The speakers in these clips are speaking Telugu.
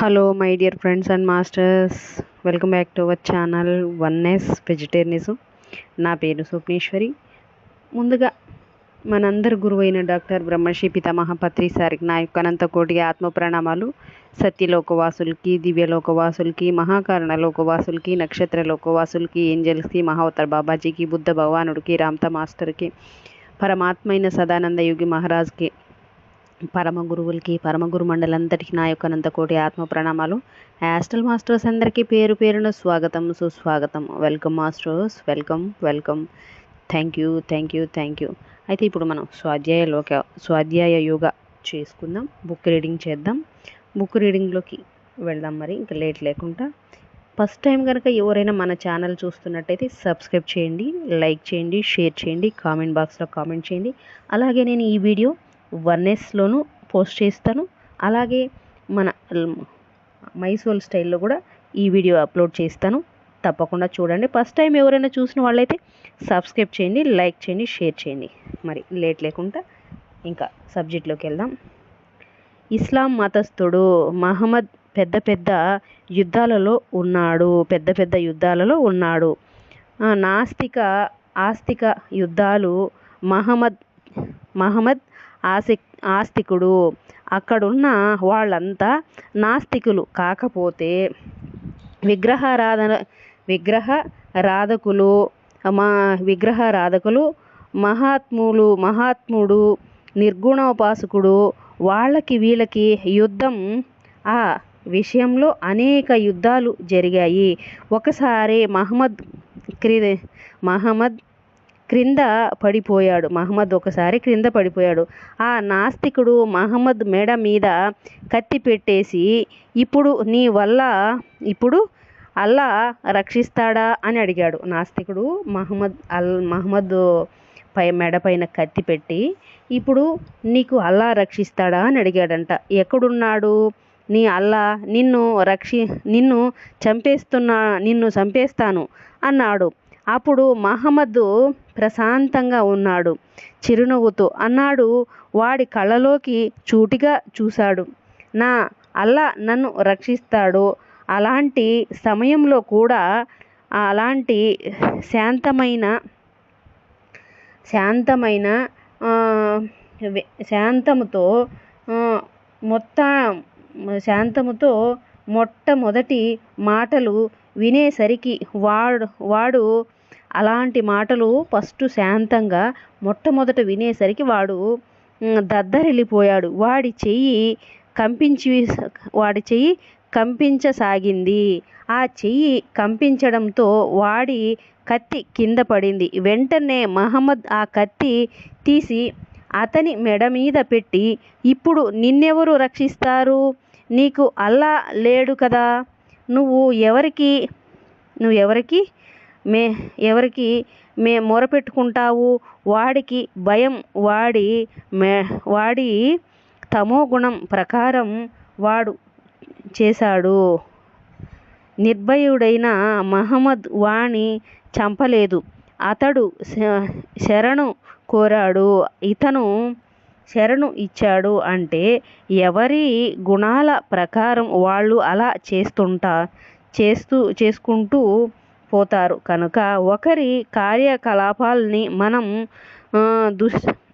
Hello my dear friends and masters welcome back to our channel one S vegetarianism నా పేరు స్వప్నేశ్వరి. ముందుగా మనందరి గురువైన డాక్టర్ బ్రహ్మశ్రీ పితామహ పత్రి సారికి నా యొక్క అనంత కోటి ఆత్మ ప్రణామాలు. సత్యలోకవాసులకి దివ్యలోకవాసులకి మహాకారణ లోకవాసులకి నక్షత్ర లోకవాసులకి ఏంజల్స్కి మహావతర్ బాబాజీకి బుద్ధ భగవానుడికి రామ్త మాస్టర్కి పరమాత్మైన సదానంద యోగి మహారాజ్కి పరమ గురువులకి పరమ గురు మండలంతటికి నా యొక్క అనంతకోటి ఆత్మ ప్రణామాలు. యాస్టల్ మాస్టర్స్ అందరికీ పేరు పేరున స్వాగతం సుస్వాగతం. Welcome masters welcome welcome thank you thank you thank you అయితే ఇప్పుడు మనం స్వాధ్యాయలోక స్వాధ్యాయ యోగా చేసుకుందాం. బుక్ రీడింగ్ చేద్దాం. బుక్ రీడింగ్లోకి వెళ్దాం మరి. ఇంకా లేట్ లేకుండా. ఫస్ట్ టైం కనుక ఎవరైనా మన ఛానల్ చూస్తున్నట్టయితే సబ్స్క్రైబ్ చేయండి లైక్ చేయండి షేర్ చేయండి కామెంట్ బాక్స్లో కామెంట్ చేయండి. అలాగే నేను ఈ వీడియో వర్నెస్లోనూ పోస్ట్ చేస్తాను. అలాగే మన మైసోల్ స్టైల్లో కూడా ఈ వీడియో అప్లోడ్ చేస్తాను. తప్పకుండా చూడండి. ఫస్ట్ టైం ఎవరైనా చూసిన వాళ్ళైతే సబ్స్క్రైబ్ చేయండి లైక్ చేయండి షేర్ చేయండి. మరి లేట్ లేకుండా ఇంకా సబ్జెక్ట్లోకి వెళ్దాం. ఇస్లాం మతస్థుడు మహమ్మద్ పెద్ద పెద్ద యుద్ధాలలో ఉన్నాడు. పెద్ద పెద్ద యుద్ధాలలో ఉన్నాడు. నాస్తిక ఆస్తిక యుద్ధాలు మహమ్మద్ మహమ్మద్ ఆసి ఆస్తికుడు. అక్కడున్న వాళ్ళంతా నాస్తికులు కాకపోతే విగ్రహారాధన విగ్రహారాధకులు మా విగ్రహారాధకులు మహాత్ములు మహాత్ముడు నిర్గుణోపాసకుడు వాళ్ళకి వీళ్ళకి యుద్ధం ఆ విషయంలో అనేక యుద్ధాలు జరిగాయి. ఒకసారి మహమ్మద్ క్రి మహమ్మద్ క్రింద పడిపోయాడు. మహమ్మద్ ఒకసారి క్రింద పడిపోయాడు. ఆ నాస్తికుడు మహమ్మద్ మెడ మీద కత్తి పెట్టేసి ఇప్పుడు నీ వల్ల ఇప్పుడు అల్లా రక్షిస్తాడా? అని అడిగాడు. నాస్తికుడు మహమ్మద్ అల్ మహమ్మద్ పై మెడ పైన కత్తి పెట్టి ఇప్పుడు నీకు అల్లా రక్షిస్తాడా? అని అడిగాడంట. ఎక్కడున్నాడు? నీ అల్లా నిన్ను రక్షి నిన్ను చంపేస్తున్నా నిన్ను చంపేస్తాను అన్నాడు. అప్పుడు మహమ్మద్ ప్రశాంతంగా ఉన్నాడు. చిరునవ్వుతో అన్నాడు వాడి కళ్ళలోకి చూటిగా చూశాడు. నా అల్లా నన్ను రక్షిస్తాడు. అలాంటి సమయంలో కూడా అలాంటి శాంతమైన శాంతమైన శాంతముతో మొత్తం శాంతముతో మొట్టమొదటి మాటలు వినేసరికి వాడు వాడు అలాంటి మాటలు ఫస్ట్ శాంతంగా మొట్టమొదట వినేసరికి వాడు దద్దరిల్లిపోయాడు. వాడి చెయ్యి కంపించి వాడి చెయ్యి కంపించసాగింది. ఆ చెయ్యి కంపించడంతో వాడి కత్తి కింద పడింది. వెంటనే మహమ్మద్ ఆ కత్తి తీసి అతని మెడ మీద పెట్టి ఇప్పుడు నిన్నెవరు రక్షిస్తారు? నీకు అల్లా లేడు కదా. నువ్వు ఎవరికి నువ్వు ఎవరికి మే ఎవరికి మే మొరపెట్టుకుంటావు వాడికి భయం వాడి మే వాడి తమో గుణం ప్రకారం వాడు చేశాడు. నిర్భయుడైన మహమ్మద్ వాణి చంపలేదు. అతడు శ- శరణు కోరాడు. ఇతను శరణు ఇచ్చాడు అంటే ఎవరి గుణాల ప్రకారం వాళ్ళు అలా చేస్తుంటా చేస్తూ చేసుకుంటూ పోతారు. కనుక ఒకరి కార్యకలాపాలని మనం ఆ, దూష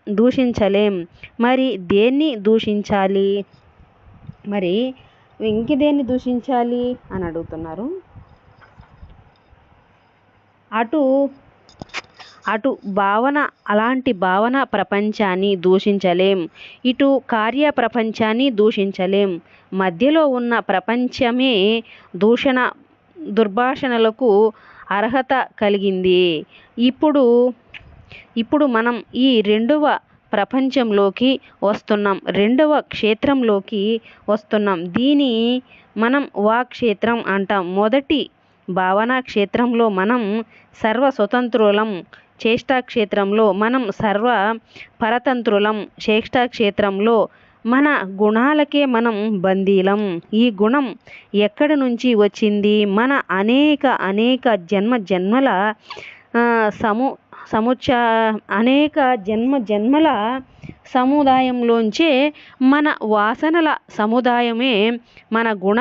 దూషించలేం. మరి దేన్ని దూషించాలి? మరి ఇంక దేన్ని దూషించాలి? అని అడుగుతున్నారు. అటు అటు భావన అలాంటి భావన ప్రపంచాన్ని దూషించలేం. ఇటు కార్య ప్రపంచాన్ని దూషించలేం. మధ్యలో ఉన్న ప్రపంచమే దూషణ దుర్భాషణలకు అర్హత కలిగింది. ఇప్పుడు ఇప్పుడు మనం ఈ రెండవ ప్రపంచంలోకి వస్తున్నాం రెండవ క్షేత్రంలోకి వస్తున్నాం. దీని మనం వాక్షేత్రం అంటాం. మొదటి భావనా క్షేత్రంలో మనం సర్వ స్వతంత్రులం చేష్టాక్షేత్రంలో మనం సర్వ పరతంత్రులం చేష్టాక్షేత్రంలో మన గుణాలకే మనం బందీలం. ఈ గుణం ఎక్కడి నుంచి వచ్చింది? మన అనేక అనేక జన్మ జన్మల సము సముచ అనేక జన్మ జన్మల సముదాయంలోంచే మన వాసనల సముదాయమే మన గుణ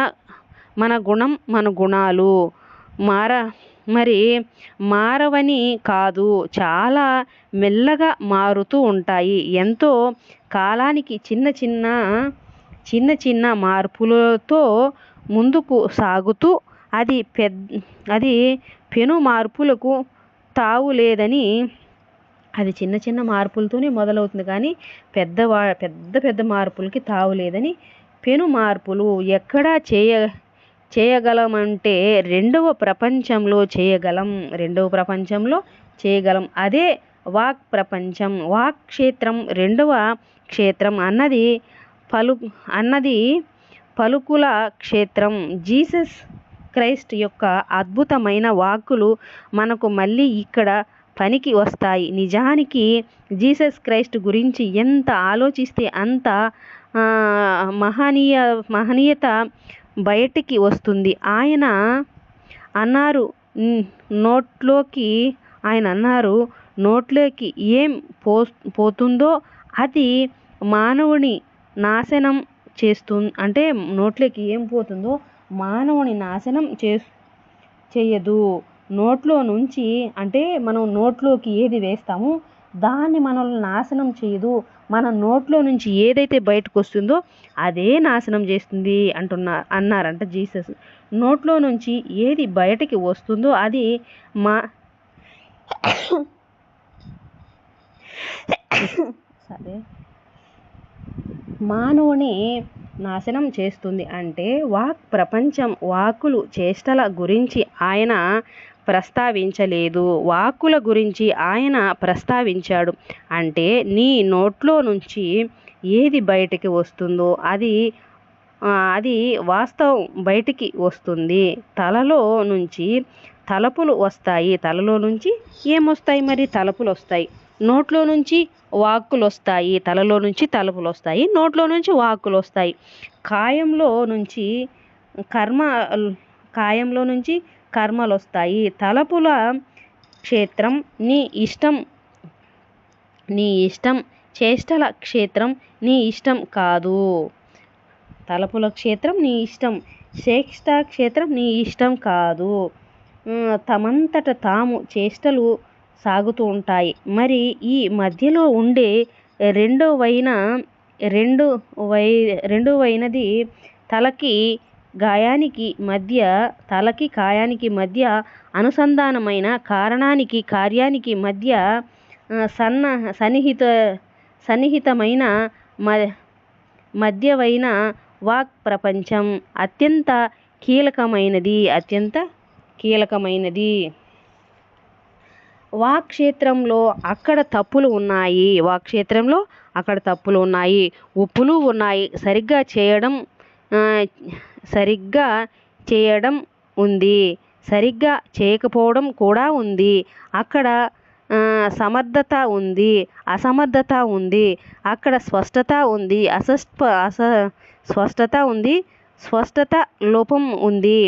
మన గుణం మన గుణాలు. మార మరి మారవని కాదు. చాలా మెల్లగా మారుతూ ఉంటాయి. ఎంతో కాలానికి చిన్న చిన్న చిన్న చిన్న మార్పులతో ముందుకు సాగుతూ అది పెద్ద అది పెను మార్పులకు తావు లేదని అది చిన్న చిన్న మార్పులతోనే మొదలవుతుంది. కానీ పెద్దవా పెద్ద పెద్ద మార్పులకి తావు లేదని పెను మార్పులు ఎక్కడా చేయ చేయగలమంటే రెండవ ప్రపంచంలో చేయగలం రెండవ ప్రపంచంలో చేయగలం. అదే వాక్ ప్రపంచం వాక్ క్షేత్రం రెండవ క్షేత్రం అన్నది పలు అన్నది పలుకుల క్షేత్రం. జీసస్ క్రైస్ట్ యొక్క అద్భుతమైన వాక్కులు మనకు మళ్ళీ ఇక్కడ పనికి వస్తాయి. నిజానికి జీసస్ క్రైస్ట్ గురించి ఎంత ఆలోచిస్తే అంత మహనీయ మహనీయత బయటికి వస్తుంది. ఆయన అన్నారు నోట్లోకి ఆయన అన్నారు నోట్లోకి ఏం పో పోతుందో అది మానవుని నాశనం చేస్తు అంటే నోట్లోకి ఏం పోతుందో మానవుని నాశనం చే చేయదు. నోట్లో నుంచి అంటే మనం నోట్లోకి ఏది వేస్తామో దాన్ని మనల్ని నాశనం చేయదు. మన నోట్లో నుంచి ఏదైతే బయటకు వస్తుందో అదే నాశనం చేస్తుంది అంటున్నా అన్నారంట జీసస్. నోట్లో నుంచి ఏది బయటకి వస్తుందో అది మా సరే. మానవుని నాశనం చేస్తుంది అంటే వాక్ ప్రపంచం వాకులు చేష్టల గురించి ఆయన ప్రస్తావించలేదు. వాక్కుల గురించి ఆయన ప్రస్తావించాడు. అంటే నీ నోట్లో నుంచి ఏది బయటికి వస్తుందో అది అది వాస్తవం బయటికి వస్తుంది. తలలో నుంచి తలపులు వస్తాయి. తలలో నుంచి ఏమొస్తాయి మరి? తలపులు వస్తాయి. నోట్లో నుంచి వాక్కులు వస్తాయి. తలలో నుంచి తలుపులు వస్తాయి. నోట్లో నుంచి వాక్కులు వస్తాయి. కాయంలో నుంచి కర్మ కాయంలో నుంచి కర్మలు వస్తాయి తలపుల క్షేత్రం నీ ఇష్టం నీ ఇష్టం చేష్టల క్షేత్రం నీ ఇష్టం కాదు. తలపుల క్షేత్రం నీ ఇష్టం శ్రేష్ట క్షేత్రం నీ ఇష్టం కాదు. తమంతట తాము చేష్టలు సాగుతూ ఉంటాయి. మరి ఈ మధ్యలో ఉండే రెండవైన రెండు వై రెండవైనది తలకి గాయానికి మధ్య తలకి కాయానికి మధ్య అనుసంధానమైన కారణానికి కార్యానికి మధ్య సన్న సన్నిహిత సన్నిహితమైన మ మధ్యవైన వాక్ ప్రపంచం అత్యంత కీలకమైనది అత్యంత కీలకమైనది. వాక్ క్షేత్రంలో అక్కడ తప్పులు ఉన్నాయి. వాక్ క్షేత్రంలో అక్కడ తప్పులు ఉన్నాయి. ఉప్పులు ఉన్నాయి. సరిగ్గా చేయడం సరిగ్గా చేయడం ఉంది. సరిగ్గా చేయకపోవడం కూడా ఉంది. అక్కడ సమర్థత ఉంది. అసమర్థత ఉంది. అక్కడ స్పష్టత ఉంది. అసస్ప అస స్పష్టత ఉంది. స్పష్టత లోపం ఉంది.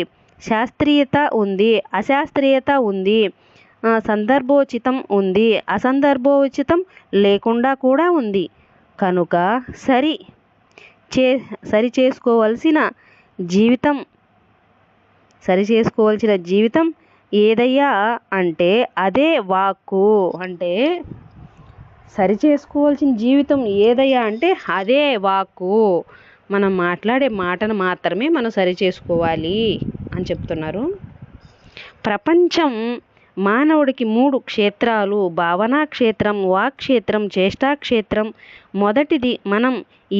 శాస్త్రీయత ఉంది. అశాస్త్రీయత ఉంది. సందర్భోచితం ఉంది. అసందర్భోచితం లేకుండా కూడా ఉంది. కనుక సరి చే సరిచేసుకోవలసిన జీవితం సరి చేసుకోవాల్సిన జీవితం ఏదయ్యా అంటే అదే వాక్కు. అంటే సరి చేసుకోవాల్సిన జీవితం ఏదయ్యా అంటే అదే వాక్కు. మనం మాట్లాడే మాటను మాత్రమే మనం సరి చేసుకోవాలి అని చెప్తున్నారు. ప్రపంచం మానవుడికి మూడు క్షేత్రాలు. భావనా క్షేత్రం వాక్ క్షేత్రం చేష్టా క్షేత్రం. మొదటిది మనం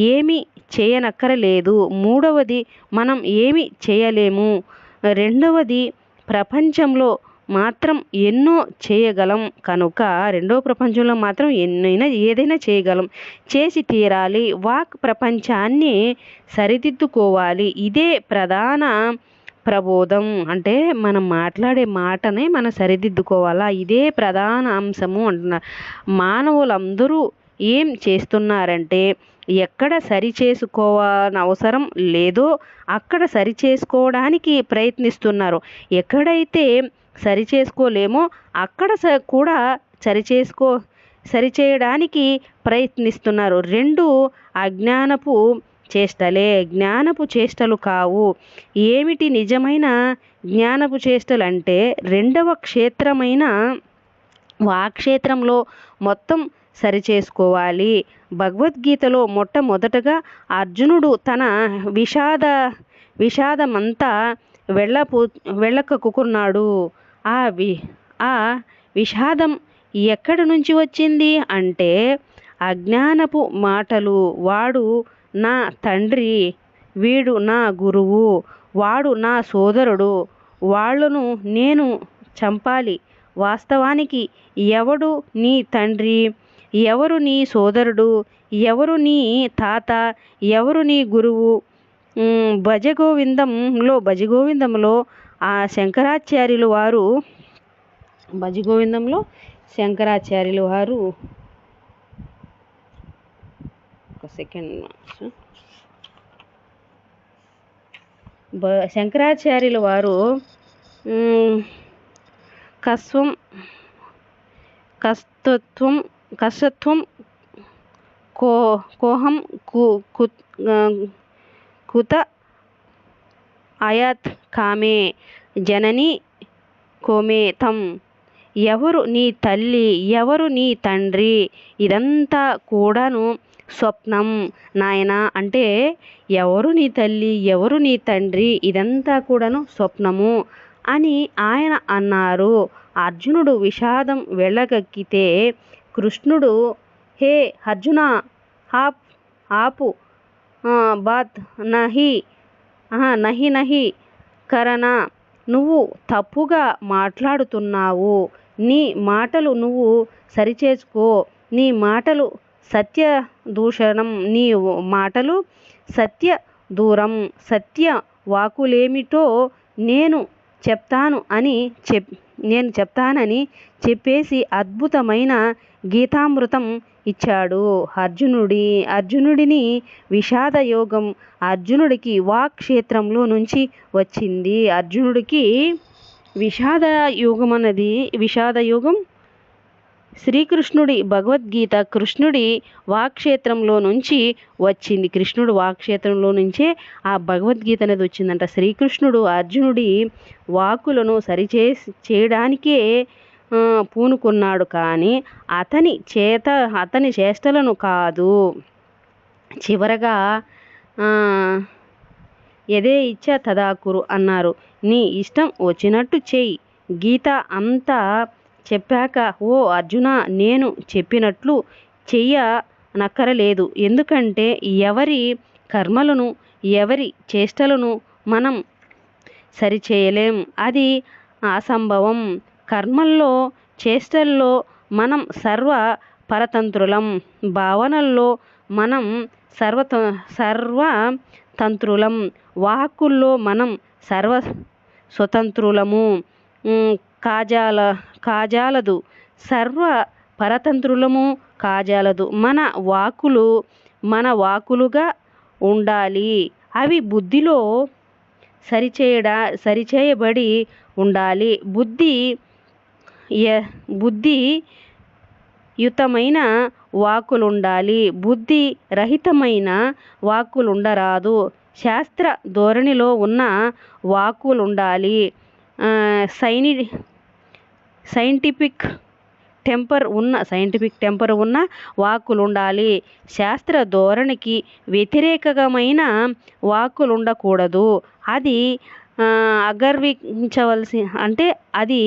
ఏమి చేయనక్కరలేదు. మూడవది మనం ఏమి చేయలేము. రెండవది ప్రపంచంలో మాత్రం ఎన్నో చేయగలం. కనుక రెండవ ప్రపంచంలో మాత్రం ఎన్నైనా ఏదైనా చేయగలం. చేసి తీరాలి. వాక్ ప్రపంచాన్ని సరిదిద్దుకోవాలి. ఇదే ప్రధాన ప్రబోధం. అంటే మనం మాట్లాడే మాటనే మనం సరిదిద్దుకోవాలా? ఇదే ప్రధాన అంశము అంటున్నారు. మానవులందరూ ఏం చేస్తున్నారంటే ఎక్కడ సరి లేదో అక్కడ సరి చేసుకోవడానికి ప్రయత్నిస్తున్నారు. ఎక్కడైతే సరి చేసుకోలేమో అక్కడ స కూడా సరి చేసుకో సరిచేయడానికి ప్రయత్నిస్తున్నారు. రెండు అజ్ఞానపు చేష్టలే. జ్ఞానపు చేష్టలు కావు. ఏమిటి నిజమైన జ్ఞానపు చేష్టలు అంటే రెండవ క్షేత్రమైన వాక్షేత్రంలో మొత్తం సరిచేసుకోవాలి. భగవద్గీతలో మొట్టమొదటగా అర్జునుడు తన విషాద విషాదమంతా వెళ్ళపో వెళ్ళకక్కుకున్నాడు ఆ వి ఆ విషాదం ఎక్కడి నుంచి వచ్చింది అంటే అజ్ఞానపు మాటలు. వాడు నా తండ్రి వీడు నా గురువు వాడు నా సోదరుడు వాళ్ళను నేను చంపాలి. వాస్తవానికి ఎవడు నీ తండ్రి? ఎవరు నీ సోదరుడు? ఎవరు నీ తాత? ఎవరు నీ గురువు? భజగోవిందంలో భజగోవిందంలో ఆ శంకరాచార్యులు వారు భజగోవిందంలో శంకరాచార్యులు వారు. ఒక సెకండ్ బ శంకరాచార్యుల వారు కస్వం కస్తత్వం కసత్వం కో కోహం కు కుత అయత్ కామే జనని కోమే తం. ఎవరు నీ తల్లి ఎవరు నీ తండ్రి? ఇదంతా కూడాను స్వప్నం. నాయన అంటే ఎవరు నీ తల్లి ఎవరు నీ తండ్రి? ఇదంతా కూడాను స్వప్నము అని ఆయన అన్నారు. అర్జునుడు విషాదం వెళ్ళగక్కితే కృష్ణుడు హే అర్జున హాప్ ఆపు బాత్ నహి నహి నహి కరణ నువ్వు తప్పుగా మాట్లాడుతున్నావు. నీ మాటలు నువ్వు సరిచేసుకో. నీ మాటలు సత్య దూషణం నీ మాటలు సత్య దూరం సత్య వాకులేమిటో నేను చెప్తాను అని చెప్ నేను చెప్తానని చెప్పేసి అద్భుతమైన గీతామృతం ఇచ్చాడు. అర్జునుడి అర్జునుడిని విషాద యోగం అర్జునుడికి వాక్షేత్రంలో నుంచి వచ్చింది. అర్జునుడికి విషాద యోగం అన్నది విషాద యోగం శ్రీకృష్ణుడి భగవద్గీత కృష్ణుడి వాక్షేత్రంలో నుంచి వచ్చింది. కృష్ణుడు వాక్షేత్రంలో నుంచే ఆ భగవద్గీత అనేది వచ్చిందంట. శ్రీకృష్ణుడు అర్జునుడి వాకులను సరిచే చేయడానికే పూనుకున్నాడు. కానీ అతని చేత అతని చేష్టలను కాదు. చివరగా ఎదే ఇచ్చా తదాకురు అన్నారు. నీ ఇష్టం వచ్చినట్టు చేయి. గీత అంతా చెప్పాక ఓ అర్జున నేను చెప్పినట్లు చెయ్య నక్కరలేదు ఎందుకంటే ఎవరి కర్మలను ఎవరి చేష్టలను మనం సరిచేయలేం. అది అసంభవం. కర్మల్లో చేష్టల్లో మనం సర్వ పరతంత్రులం. భావనల్లో మనం సర్వత సర్వ తంత్రులం. వాక్కుల్లో మనం సర్వ స్వతంత్రులము. కాజాల కాజాలదు. సర్వ పరతంత్రులము కాజాలదు. మన వాకులు మన వాకులుగా ఉండాలి. అవి బుద్ధిలో సరిచేయడా సరిచేయబడి ఉండాలి. బుద్ధి బుద్ధి యుతమైన వాక్కులుండాలి బుద్ధి రహితమైన వాక్కులుండరాదు శాస్త్ర ధోరణిలో ఉన్న వాక్కులుండాలి సైని సైంటిఫిక్ టెంపర్ ఉన్న సైంటిఫిక్ టెంపర్ ఉన్న వాక్కులు ఉండాలి శాస్త్ర ధోరణికి వ్యతిరేకమైన వాక్కులు ఉండకూడదు అది అగర్వించవలసి అంటే అది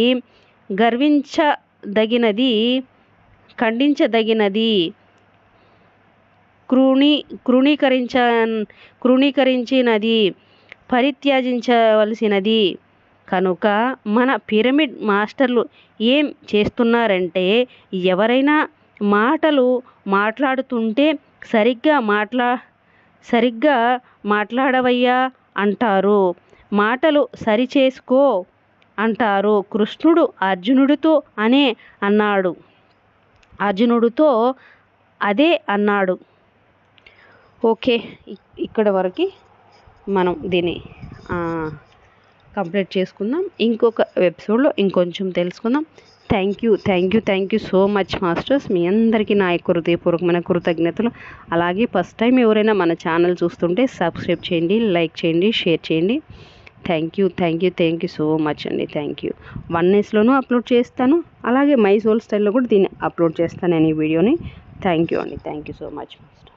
గర్వించదగినది ఖండించదగినది. క్రూణీ క్రూణీకరించ క్రూణీకరించినది పరిత్యాజించవలసినది. కనుక మన పిరమిడ్ మాస్టర్లు ఏం చేస్తున్నారంటే ఎవరైనా మాటలు మాట్లాడుతుంటే సరిగ్గా మాట్లా సరిగ్గా మాట్లాడవయ్యా అంటారు. మాటలు సరిచేసుకో అంటారు. కృష్ణుడు అర్జునుడితో అనే అన్నాడు. అర్జునుడితో అదే అన్నాడు. ఓకే ఇక్కడ వరకు మనం దీన్ని కంప్లీట్ చేసుకుందాం. ఇంకొక ఎపిసోడ్లో ఇంకొంచెం తెలుసుకుందాం. Thank you thank you thank you so much masters మీ అందరికీ నా యొక్క హృదయపూర్వకమైన కృతజ్ఞతలు. అలాగే ఫస్ట్ టైం ఎవరైనా మన ఛానల్ చూస్తుంటే సబ్స్క్రైబ్ చేయండి లైక్ చేయండి షేర్ చేయండి. Thank you thank you thank you so much అండి. థ్యాంక్ యూ వన్ ఎస్లోనూ అప్లోడ్ చేస్తాను. అలాగే మై సోల్ స్టైల్లో కూడా దీన్ని అప్లోడ్ చేస్తాను నేను ఈ వీడియోని థ్యాంక్ యూ అండి. Thank you so much master